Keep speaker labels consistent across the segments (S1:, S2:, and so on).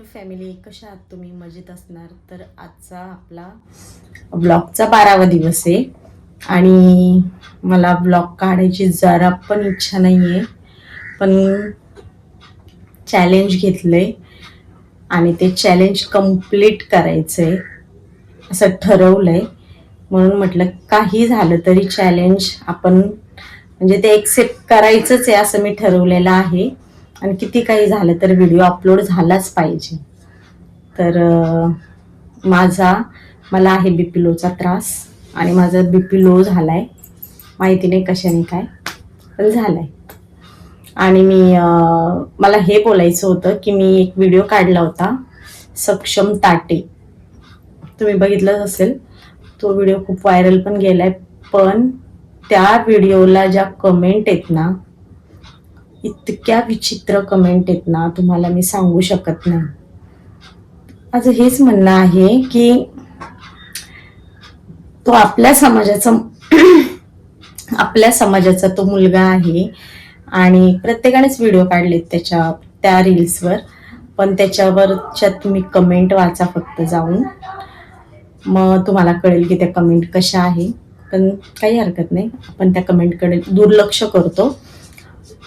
S1: To family कशा आहात तुम्ही मजेत असणार? तर आजचा आपला ब्लॉगचा बारावा दिवस आहे. आणि मला ब्लॉग काढायची जरा पण इच्छा नाही आहे पण चॅलेंज घेतलंय. आणि ते चॅलेंज कंप्लीट करायचं आहे असं ठरवलंय. म्हणून म्हटलं काही झालं तरी चॅलेंज आपण म्हणजे ते एक्सेप्ट करायचंच आहे असं मी ठरवलेलं आहे. आणि किती काही झालं तर व्हिडिओ अपलोड झालाच पाहिजे. तर माझा मला आहे बी पी लोचा त्रास आणि माझा बी पी लो झाला आहे माहिती नाही कशाने काय पण झाला आहे आणि मी मला हे बोलायचं होतं की मी एक व्हिडिओ काढला होता सक्षम ताटे. तुम्ही बघितलंच असेल तो व्हिडिओ खूप व्हायरल पण गेला आहे पण त्या व्हिडिओला ज्या कमेंट आहेत ना इतक्या विचित्र कमेंट आहेत ना तुम्हाला मी सांगू शकत नाही. माझं हेच म्हणणं आहे की तो आपल्या समाजाचा आपल्या समाजाचा तो मुलगा आहे. आणि प्रत्येकानेच व्हिडिओ काढलेत त्याच्या त्या रील्सवर पण त्याच्यावरच्या तुम्ही कमेंट वाचा फक्त जाऊन. मग तुम्हाला कळेल की त्या कमेंट कशा आहे. पण काही हरकत नाही. आपण त्या कमेंटकडे दुर्लक्ष करतो.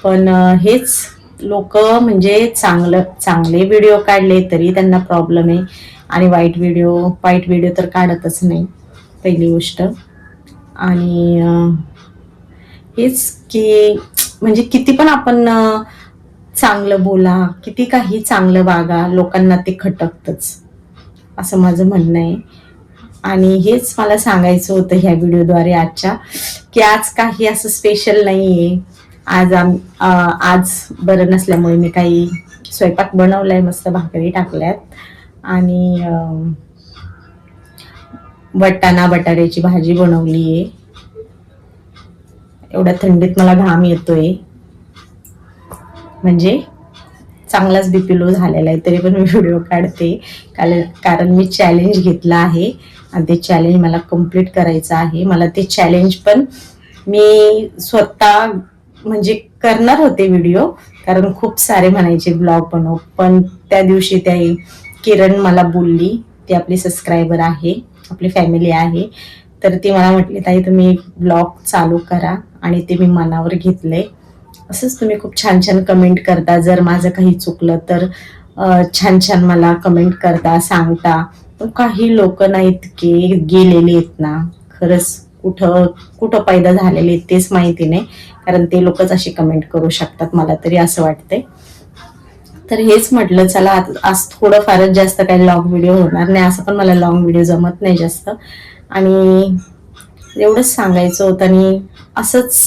S1: पण हेच लोक म्हणजे चांगलं चांगले व्हिडिओ काढले तरी त्यांना प्रॉब्लेम आहे. आणि वाईट व्हिडिओ वाईट व्हिडिओ तर काढतच नाही पहिली गोष्ट. आणि हेच की म्हणजे किती पण आपण चांगलं बोला किती काही चांगलं वागा लोकांना ते खटकतच. असं माझं म्हणणं आहे. आणि हेच मला सांगायचं होतं ह्या व्हिडिओद्वारे आजच्या की आज काही असं स्पेशल नाही आहे आज आम आज बरं नसल्यामुळे मी काही स्वयंपाक बनवलाय मस्त भाकरी टाकल्यात. आणि वटाणा बटाट्याची भाजी बनवली आहे एवढ्या थंडीत मला घाम येतोय. म्हणजे चांगलाच बीपी लो झालेला आहे तरी पण मी व्हिडिओ काढते. कारण कारण मी चॅलेंज घेतला आहे. आणि ते चॅलेंज मला कंप्लीट करायचं आहे. मला ते चॅलेंज पण मी स्वतः म्हणजे करणार होते व्हिडिओ कारण खूप सारे म्हणायचे ब्लॉग बनव. पण त्या दिवशी त्या किरण मला बोलली ती आपली सबस्क्रायबर आहे आपली फॅमिली आहे. तर ती मला म्हटली ताई तुम्ही ब्लॉग चालू करा. आणि ते मी मनावर घेतले. असंच तुम्ही खूप छान छान कमेंट करता. जर माझं काही चुकलं तर छान छान मला कमेंट करता सांगता. काही लोक ना इतके गेलेले आहेत ना. खरंच कुठं कुठं पैदा झालेले आहेत तेच माहिती नाही. कारण ते लोकच अशी कमेंट करू शकतात मला तरी असं वाटतंय. तर हेच म्हटलं चला आज आज थोडं फारच जास्त काही लॉंग व्हिडिओ होणार नाही असं पण मला लॉंग व्हिडिओ जमत नाही जास्त. आणि एवढंच सांगायचं होतं आणि असंच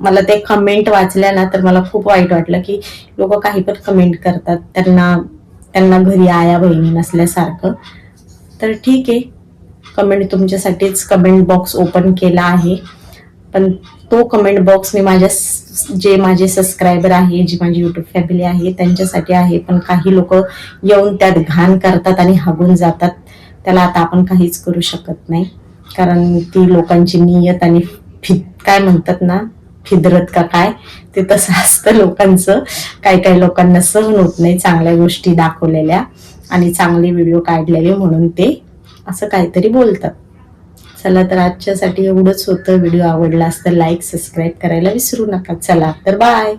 S1: मला ते कमेंट वाचल्या ना तर मला खूप वाईट वाटलं की लोक काही पण कमेंट करतात त्यांना त्यांना घरी आया बहिणी नसल्यासारखं. तर ठीक आहे. कमेंट तुमच्यासाठीच कमेंट बॉक्स ओपन केला आहे. पण तो कमेंट बॉक्स मी माझ्या स- जे माझे सबस्क्रायबर आहे जी माझी युट्यूब फॅमिली आहे त्यांच्यासाठी आहे. पण काही लोक येऊन त्यात घाण करतात आणि हागून जातात. त्याला आता आपण काहीच करू शकत नाही. कारण ती लोकांची नियत आणि फि काय म्हणतात ना फिदरत का काय ते तसं असतं लोकांचं. काही काही लोकांना सहन होत नाही चांगल्या गोष्टी दाखवलेल्या आणि चांगले व्हिडिओ काढलेले म्हणून ते असं काहीतरी बोलतात. चला तर आजच्यासाठी एवढंच होतं. व्हिडिओ आवडला असतं लाईक सबस्क्राईब करायला विसरू नका. चला तर बाय